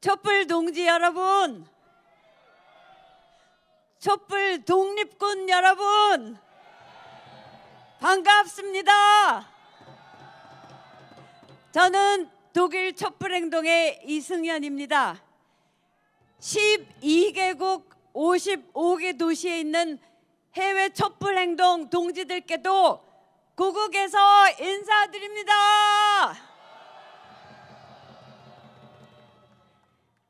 촛불 동지 여러분, 촛불 독립군 여러분, 반갑습니다. 저는 독일 촛불행동의 이승현입니다. 12개국 55개 도시에 있는 해외 촛불행동 동지들께도 고국에서 인사드립니다.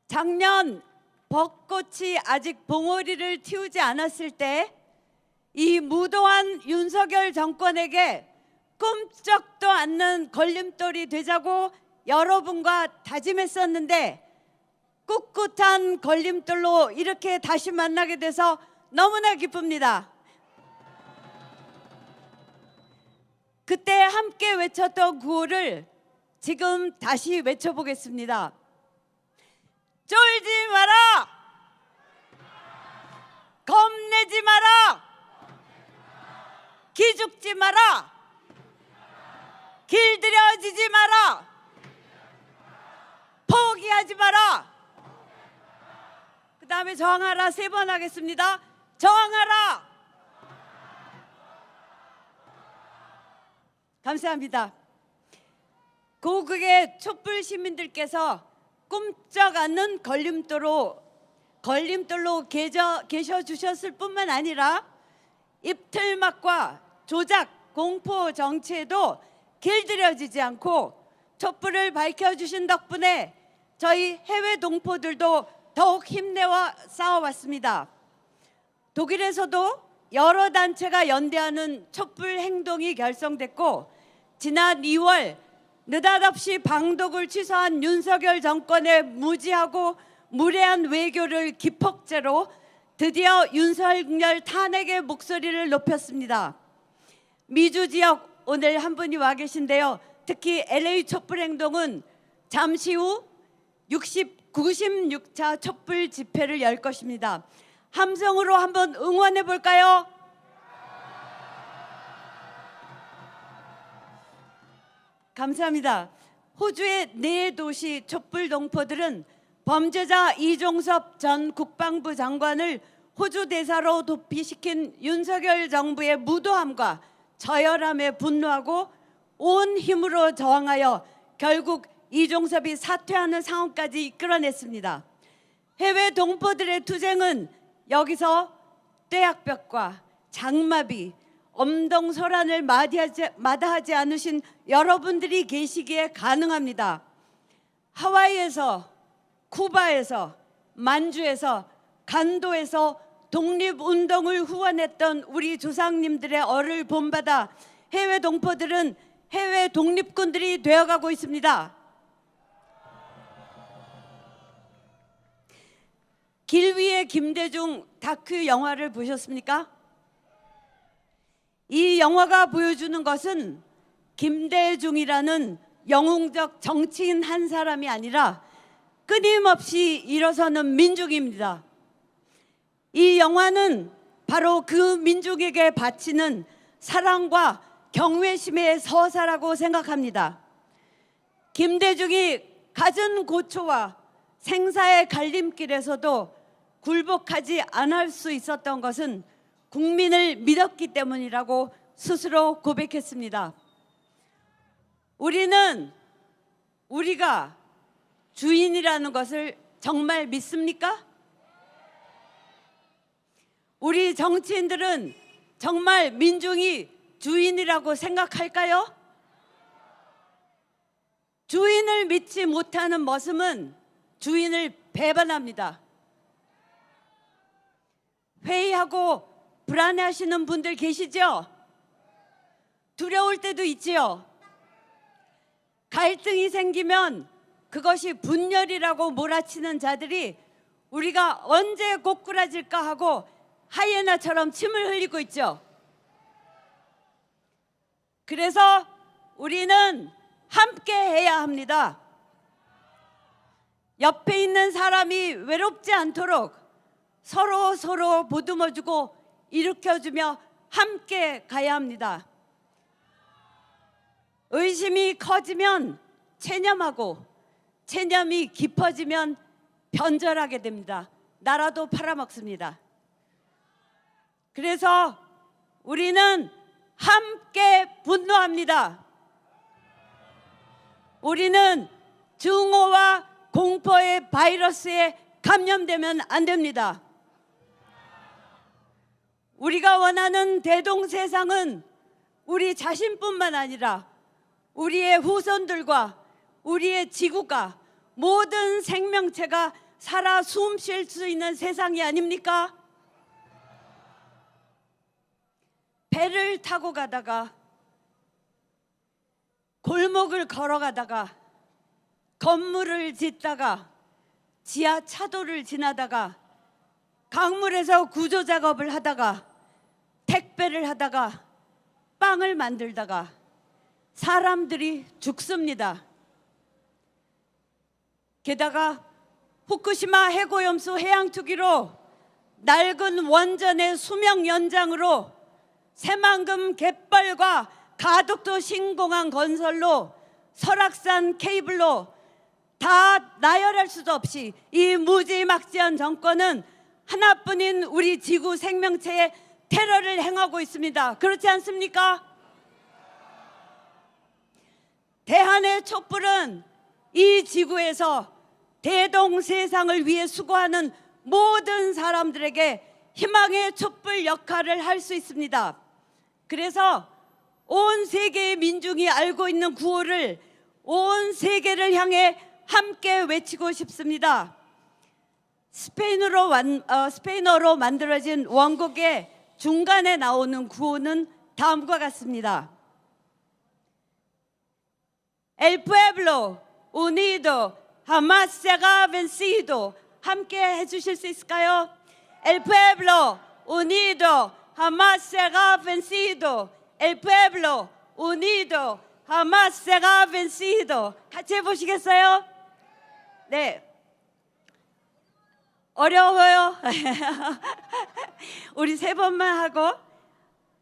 작년 벚꽃이 아직 봉오리를 틔우지 않았을 때 이 무도한 윤석열 정권에게 꿈쩍도 않는 걸림돌이 되자고 여러분과 다짐했었는데 꿋꿋한 걸림돌로 이렇게 다시 만나게 돼서 너무나 기쁩니다. 그때 함께 외쳤던 구호를 지금 다시 외쳐보겠습니다. 쫄지 마라! 겁내지 마라! 기죽지 마라! 길들여지지 마라! 포기하지 마라! 그 다음에 저항하라 세 번 하겠습니다. 저항하라! 감사합니다. 고국의 촛불 시민들께서 꿈쩍 않는 걸림돌로 걸림돌로 계셔, 계셔 주셨을 뿐만 아니라 입틀막과 조작, 공포 정치에도 길들여지지 않고 촛불을 밝혀주신 덕분에 저희 해외 동포들도 더욱 힘내와 싸워왔습니다. 독일에서도 여러 단체가 연대하는 촛불 행동이 결성됐고 지난 2월 느닷없이 방독을 취소한 윤석열 정권의 무지하고 무례한 외교를 기폭제로 드디어 윤석열 탄핵의 목소리를 높였습니다. 미주 지역 오늘 한 분이 와 계신데요. 특히 LA 촛불 행동은 잠시 후 60, 96차 촛불 집회를 열 것입니다. 함성으로 한번 응원해 볼까요? 감사합니다. 호주의 네 도시 촛불 동포들은 범죄자 이종섭 전 국방부 장관을 호주 대사로 도피시킨 윤석열 정부의 무도함과 저열함에 분노하고 온 힘으로 저항하여 결국 이종섭이 사퇴하는 상황까지 이끌어냈습니다. 해외 동포들의 투쟁은 여기서 떼약볕과 장마비, 엄동설한을 마다하지, 마다하지 않으신 여러분들이 계시기에 가능합니다. 하와이에서, 쿠바에서, 만주에서, 간도에서 독립운동을 후원했던 우리 조상님들의 얼을 본받아 해외 동포들은 해외 독립군들이 되어가고 있습니다. 길 위의 김대중 다큐 영화를 보셨습니까? 이 영화가 보여주는 것은 김대중이라는 영웅적 정치인 한 사람이 아니라 끊임없이 일어서는 민족입니다. 이 영화는 바로 그 민족에게 바치는 사랑과 경외심의 서사라고 생각합니다. 김대중이 갖은 고초와 생사의 갈림길에서도 굴복하지 않을 수 있었던 것은 국민을 믿었기 때문이라고 스스로 고백했습니다. 우리는 우리가 주인이라는 것을 정말 믿습니까? 우리 정치인들은 정말 민중이 주인이라고 생각할까요? 주인을 믿지 못하는 모습은 주인을 배반합니다. 회의하고 불안해하시는 분들 계시죠? 두려울 때도 있지요. 갈등이 생기면 그것이 분열이라고 몰아치는 자들이 우리가 언제 고꾸라질까 하고 하이에나처럼 침을 흘리고 있죠. 그래서 우리는 함께 해야 합니다. 옆에 있는 사람이 외롭지 않도록 서로 서로 보듬어주고 일으켜주며 함께 가야 합니다. 의심이 커지면 체념하고 체념이 깊어지면 변절하게 됩니다. 나라도 팔아먹습니다. 그래서 우리는 함께 분노합니다. 우리는 증오와 공포의 바이러스에 감염되면 안 됩니다. 우리가 원하는 대동 세상은 우리 자신뿐만 아니라 우리의 후손들과 우리의 지구가 모든 생명체가 살아 숨 쉴 수 있는 세상이 아닙니까? 배를 타고 가다가 골목을 걸어가다가 건물을 짓다가 지하 차도를 지나다가 강물에서 구조 작업을 하다가 택배를 하다가 빵을 만들다가 사람들이 죽습니다. 게다가 후쿠시마 해고염수 해양 투기로 낡은 원전의 수명 연장으로 새만금 갯벌과 가덕도 신공항 건설로 설악산 케이블로 다 나열할 수도 없이 이 무지막지한 정권은 하나뿐인 우리 지구 생명체에 테러를 행하고 있습니다. 그렇지 않습니까? 대한의 촛불은 이 지구에서 대동 세상을 위해 수고하는 모든 사람들에게 희망의 촛불 역할을 할 수 있습니다. 그래서 온 세계의 민중이 알고 있는 구호를 온 세계를 향해 함께 외치고 싶습니다. 스페인어로, 완, 어, 스페인어로 만들어진 원곡의 중간에 나오는 구호는 다음과 같습니다. El pueblo unido jamás será vencido. 함께 해주실 수 있을까요? El pueblo unido jamás será vencido. El pueblo unido jamás será vencido. 같이 해보시겠어요? 네. 어려워요. 우리 세 번만 하고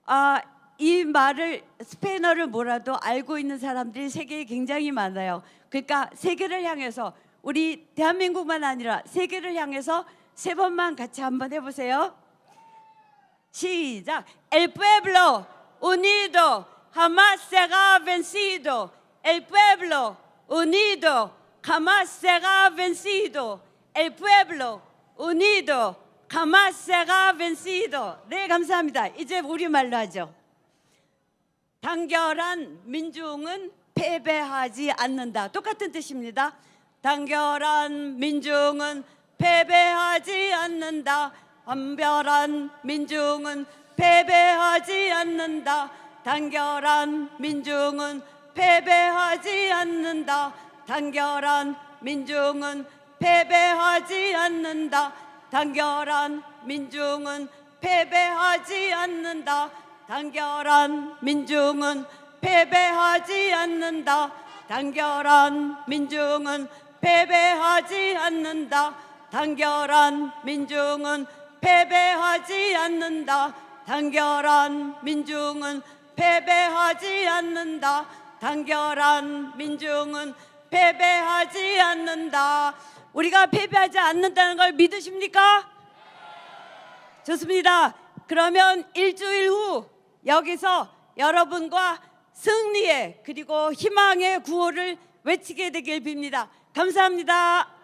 아, 이 말을 스페인어를 뭐라도 알고 있는 사람들이 세계에 굉장히 많아요. 그러니까 세계를 향해서 우리 대한민국만 아니라 세계를 향해서 세 번만 같이 한번 해보세요. 시작. El pueblo unido jamás será vencido. El pueblo unido jamás será vencido. El pueblo unido jamás será vencido. 네, 감사합니다. 이제 우리말로 하죠. 단결한 민중은 패배하지 않는다. 똑같은 뜻입니다. 단결한 민중은 패배하지 않는다. 완별한 민중은 패배하지 않는다. 단결한 민중은 패배하지 않는다. 단결한 민중은 패배하지 않는다. 단결한 민중은 패배하지 않는다. 단결한 민중은 패배하지 않는다. 단결한 민중은 패배하지 않는다. 단결한 민중은 패배하지 않는다. 단결한 민중은 패배하지 않는다. 단결한 민중은 패배하지 않는다. 우리가 패배하지 않는다는 걸 믿으십니까? 좋습니다. 그러면 일주일 후 여기서 여러분과 승리의 그리고 희망의 구호를 외치게 되길 빕니다. 감사합니다.